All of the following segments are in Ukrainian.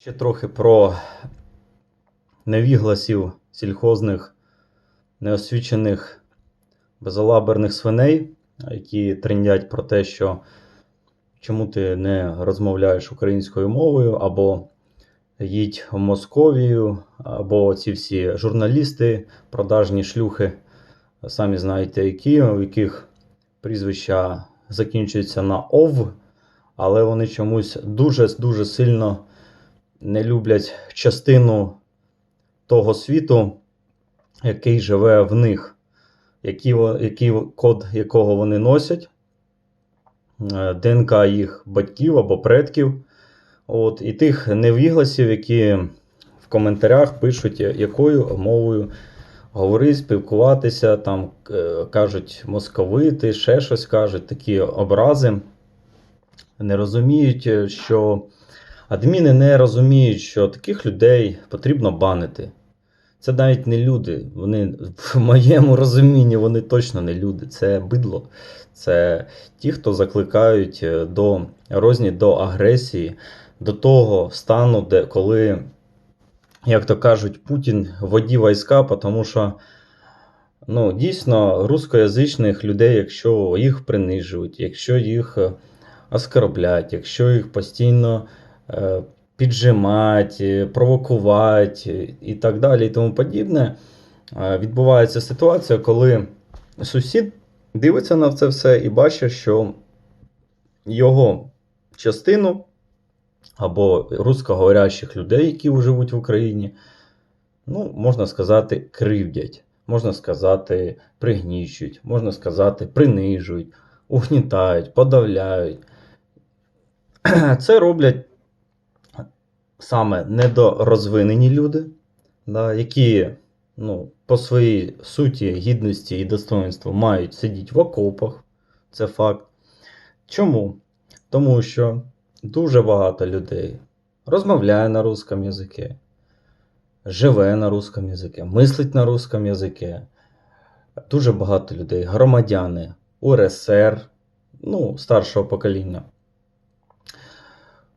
Ще трохи про невігласів сільхозних, неосвічених безалаберних свиней, які трендять про те, що чому ти не розмовляєш українською мовою, або їдь в Московію, або ці всі журналісти, продажні шлюхи, самі знаєте, які, у яких прізвища закінчуються на ов, але вони чомусь дуже-дуже сильно не люблять частину того світу, який живе в них, який, який код якого вони носять, е, ДНК їх батьків або предків. От, і тих невігласів, які в коментарях пишуть, якою мовою говорити, спілкуватися, там е, кажуть московити, ще щось кажуть, такі образи. Не розуміють, е, що адміни не розуміють, що таких людей потрібно банити. Це навіть не люди. Вони в моєму розумінні вони точно не люди. Це бидло. Це ті, хто закликають е, до розні до агресії, до того стану, де коли, як то кажуть, Путін воді війська, тому що ну, дійсно рускоязичних людей, якщо їх принижують, якщо їх е, оскорблять, якщо їх постійно е, піджимать, е, провокувати е, і так далі, і тому подібне, відбувається ситуація, коли сусід дивиться на це все і бачить, що його частину або русскоговорящих людей, які живуть в Україні, ну, можна сказати, кривдять, можна сказати, пригнічують, можна сказати, принижують, угнітають, подавляють. Це роблять саме недорозвинені люди, да, які ну, по своїй суті, гідності і достоинству мають сидіти в окопах. Це факт. Чому? Тому що дуже багато людей розмовляє на русском язикі, живе на русском язикі, мислить на русском язикі. Дуже багато людей, громадяни УРСР, ну, старшого покоління.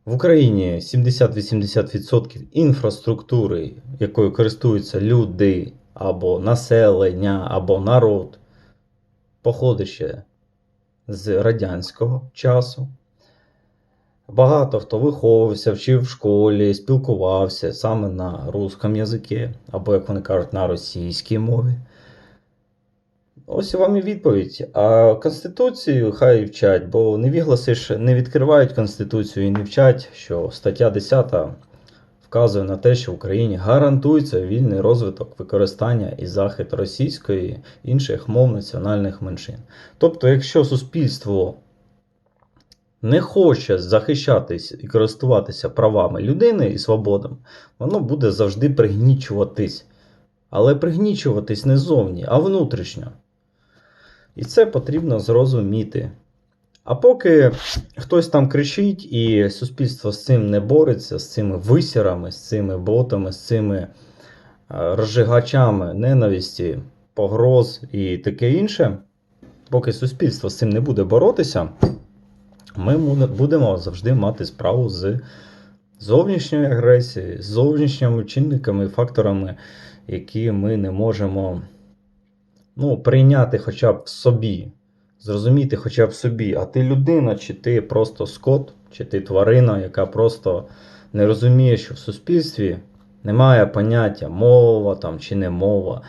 В Україні 70-80% інфраструктури, якою користуються люди або населення, або народ, походить ще з радянського часу. Багато хто виховувався, вчив в школі, спілкувався саме на русском язикі, або, як вони кажуть, на російській мові. Ось вам і відповідь. А Конституцію хай вчать, бо невігласи ж не відкривають Конституцію і не вчать, що стаття 10 вказує на те, що в Україні гарантується вільний розвиток використання і захист російської інших мов національних меншин. Тобто, якщо суспільство не хоче захищатись і користуватися правами людини і свободами, воно буде завжди пригнічуватись. Але пригнічуватись не зовні, а внутрішньо. І це потрібно зрозуміти. А поки хтось там кричить, і суспільство з цим не бореться, з цими висірами, з цими ботами, з цими е, розжигачами ненависті, погроз і таке інше, поки суспільство з цим не буде боротися, ми будемо завжди мати справу з зовнішньою агресією, з зовнішніми чинниками і факторами, які ми не можемо ну, прийняти хоча б в собі, зрозуміти хоча б собі, а ти людина, чи ти просто скот, чи ти тварина, яка просто не розуміє, що в суспільстві немає поняття мова там, чи не мова.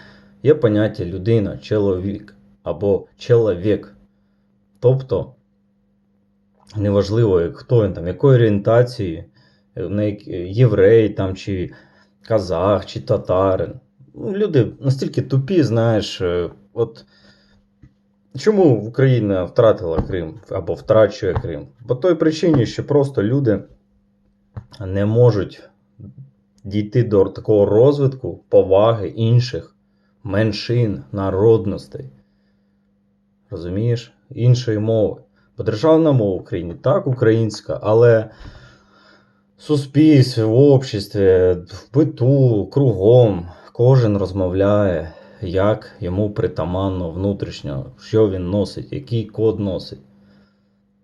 Є поняття людина, чоловік або чоловік. Тобто, неважливо, хто він там, якої орієнтації, єврей там, чи казах, чи татарин. Ну, Люди настільки тупі, знаєш, е, от чому Україна втратила Крим або втрачує Крим? По той причині, що просто люди не можуть дійти до такого розвитку, поваги інших меншин, народностей. Розумієш? Іншої мови. Бо державна мова в Україні так українська, але в суспільстві, в обществі, в биту, кругом кожен розмовляє, як йому притаманно внутрішньо, що він носить, який код носить.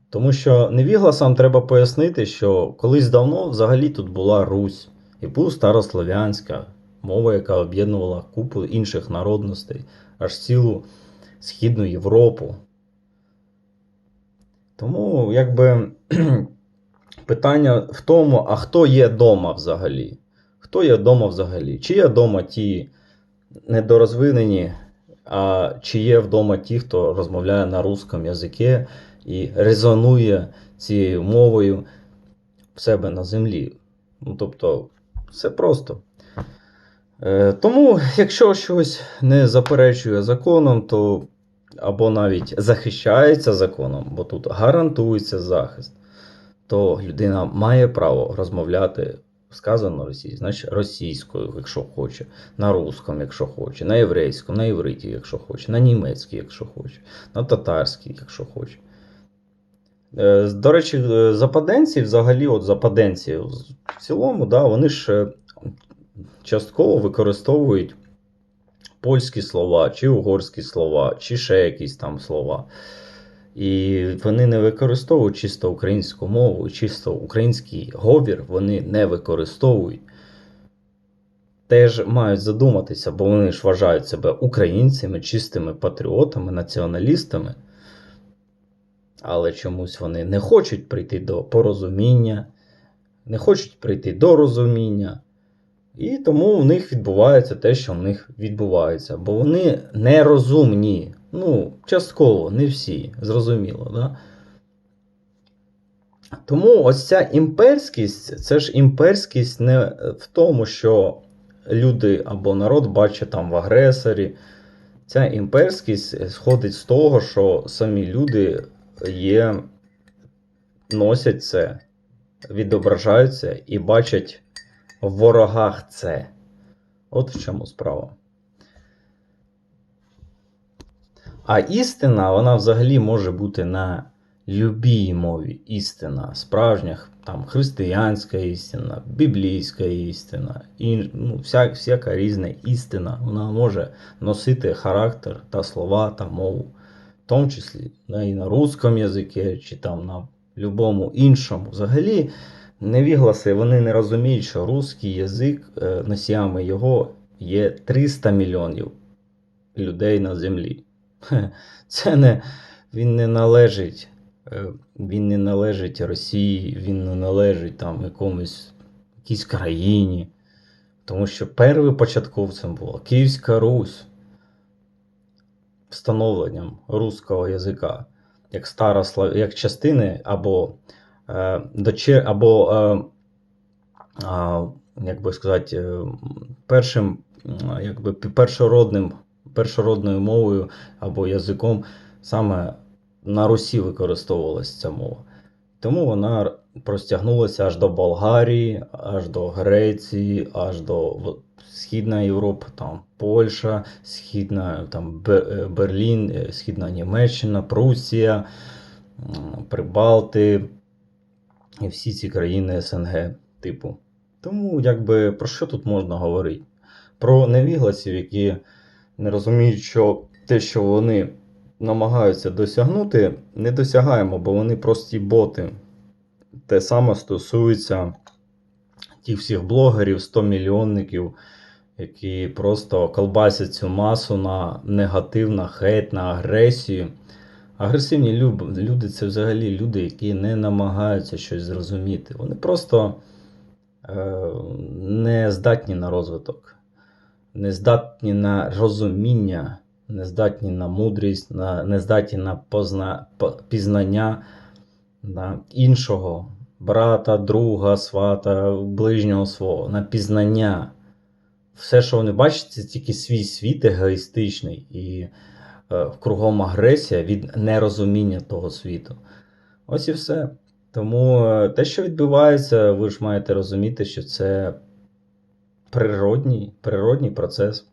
Тому що невігласам треба пояснити, що колись давно взагалі тут була Русь, і була старослов'янська мова, яка об'єднувала купу інших народностей, аж цілу Східну Європу. Тому, якби питання в тому, а хто є дома взагалі? Хто є дома взагалі? Чи є вдома ті недорозвинені, а чи є вдома ті, хто розмовляє на русском язикі і резонує цією мовою в себе на землі? Ну, тобто, все просто. Е, тому, якщо щось не заперечує законом, то або навіть захищається законом, бо тут гарантується захист, то людина має право розмовляти сказано російською, значить російською, якщо хоче, на русском, якщо хоче, на єврейському, на євриті, якщо хоче, на німецькій, якщо хоче, на татарській, якщо хоче. Е, До речі, е, западенці, взагалі, от западенці в цілому, да, вони ж частково використовують польські слова, чи угорські слова, чи ще якісь там слова. І вони не використовують чисто українську мову, чисто український говір вони не використовують. Теж мають задуматися, бо вони ж вважають себе українцями, чистими патріотами, націоналістами. Але чомусь вони не хочуть прийти до порозуміння, не хочуть прийти до розуміння. І тому в них відбувається те, що в них відбувається. Бо вони нерозумні. Ну, частково, не всі, зрозуміло, да? Тому ось ця імперськість, це ж імперськість не в тому, що люди або народ бачить там в агресорі. Ця імперськість сходить з того, що самі люди є, носять це, відображаються і бачать в ворогах це. От в чому справа. А істина, вона взагалі може бути на любій мові. Істина, справжня там, християнська істина, біблійська істина, і, ну, вся, всяка різна істина. Вона може носити характер та слова та мову. В тому числі да, і на русском язикі, чи там на любому іншому. Взагалі, невігласи вони не розуміють, що русський язик, е, носіями його є 300 мільйонів людей на землі. Це не він не належить. е, Він не належить Росії, він не належить там якомусь якійсь країні. Тому що первим початковцем була Київська Русь встановленням руського язика, як стара як частини або е, дочер, або, е, а, як би сказати, е, першим, якби першородним, першородною мовою або язиком саме на Русі використовувалася ця мова. Тому вона простягнулася аж до Болгарії, аж до Греції, аж до Східна Європа, там Польща, Східна там, е, Берлін, е, Східна Німеччина, Прусія, Прибалти і всі ці країни СНГ типу. Тому, якби, про що тут можна говорити? Про невігласів, які не розуміють, що те, що вони намагаються досягнути, не досягаємо, бо вони прості боти. Те саме стосується тих всіх блогерів, 100 мільйонників, які просто колбасять цю масу на негатив, на хейт, на агресію. Агресивні люди це взагалі люди, які не намагаються щось зрозуміти. Вони просто е, не здатні на розвиток, не здатні на розуміння, не здатні на мудрість, на, не здатні на позна, пізнання на іншого брата, друга, свата, ближнього свого, на пізнання. Все, що вони бачать, це тільки свій світ егоїстичний і е, кругом агресія від нерозуміння того світу. Ось і все. Тому е, те, що відбувається, ви ж маєте розуміти, що це природній, природній процес.